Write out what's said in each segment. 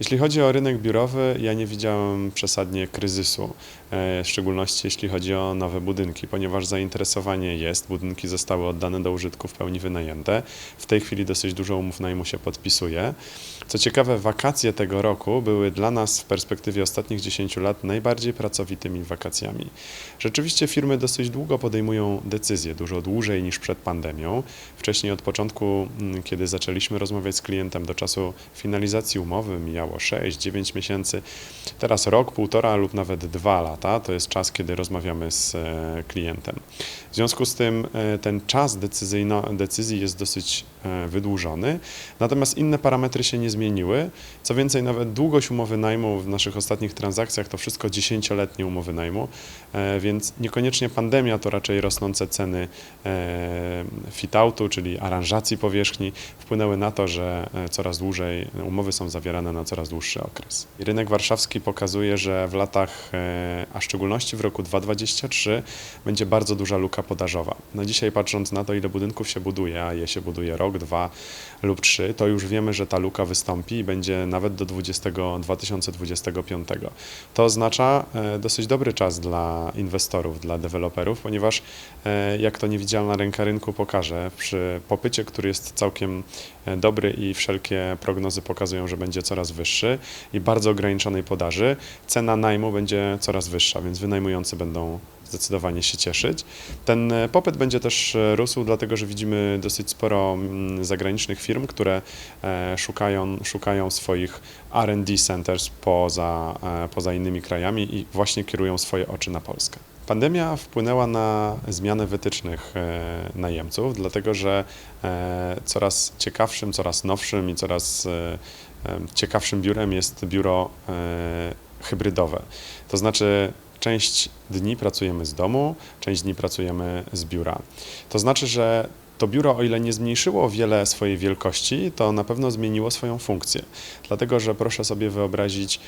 Jeśli chodzi o rynek biurowy, ja nie widziałem przesadnie kryzysu, e, w szczególności jeśli chodzi o nowe budynki, ponieważ zainteresowanie jest, budynki zostały oddane do użytku w pełni wynajęte. W tej chwili dosyć dużo umów najmu się podpisuje. Co ciekawe, wakacje tego roku były dla nas w perspektywie ostatnich 10 lat najbardziej pracowitymi wakacjami. Rzeczywiście firmy dosyć długo podejmują decyzje, dużo dłużej niż przed pandemią. Wcześniej od początku, mm, kiedy zaczęliśmy rozmawiać z klientem do czasu finalizacji umowy, mijało 6-9 miesięcy. Teraz rok, półtora lub nawet dwa lata to jest czas, kiedy rozmawiamy z e, klientem. W związku z tym e, ten czas decyzji jest dosyć e, wydłużony, natomiast inne parametry się nie zmieniły. Co więcej, nawet długość umowy najmu w naszych ostatnich transakcjach to wszystko 10-letnie umowy najmu, więc niekoniecznie pandemia, to raczej rosnące ceny fit-outu, czyli aranżacji powierzchni, wpłynęły na to, że e, coraz dłużej umowy są zawierane na coraz dłuższy okres. Rynek warszawski pokazuje, że w latach, e, a w szczególności w roku 2023, będzie bardzo duża luka podażowa. No dzisiaj patrząc na to, ile budynków się buduje, a je się buduje rok, dwa lub trzy, to już wiemy, że ta luka wystąpi i będzie nawet do 20, 2025. To oznacza e, dosyć dobry czas dla inwestorów, dla deweloperów, ponieważ jak to niewidzialna ręka rynku pokaże, przy popycie, który jest całkiem e, dobry i wszelkie prognozy pokazują, że będzie coraz wyższy i bardzo ograniczonej podaży, cena najmu będzie coraz wyższa, więc wynajmujący będą zdecydowanie się cieszyć. Ten e, popyt będzie też e, rósł, dlatego że widzimy dosyć sporo mm, zagranicznych firm, które szukają, szukają swoich RD centers poza, poza innymi krajami i właśnie kierują swoje oczy na Polskę. Pandemia wpłynęła na zmianę wytycznych e, najemców, dlatego że e, coraz ciekawszym, coraz nowszym i coraz e, ciekawszym biurem jest biuro hybrydowe. To znaczy część dni pracujemy z domu, część dni pracujemy z biura. To znaczy, że to biuro, o ile nie zmniejszyło wiele swojej wielkości, to na pewno zmieniło swoją funkcję. Dlatego, że proszę sobie wyobrazić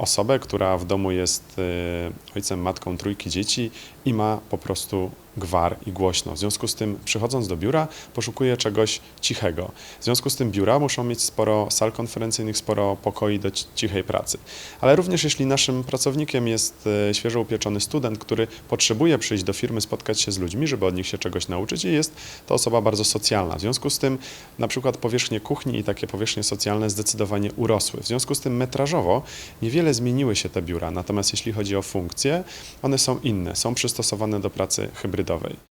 osobę, która w domu jest e, ojcem, matką trójki dzieci i ma po prostu gwar i głośno. W związku z tym, przychodząc do biura, poszukuje czegoś cichego. W związku z tym biura muszą mieć sporo sal konferencyjnych, sporo pokoi do ci- cichej pracy. Ale również jeśli naszym pracownikiem jest e, świeżo upieczony student, który potrzebuje przyjść do firmy, spotkać się z ludźmi, żeby od nich się czegoś nauczyć i jest to osoba bardzo socjalna. W związku z tym na przykład powierzchnie kuchni i takie powierzchnie socjalne zdecydowanie urosły. W związku z tym metrażowo niewiele zmieniły się te biura, natomiast jeśli chodzi o funkcje, one są inne, są przystosowane do pracy hybrydowej.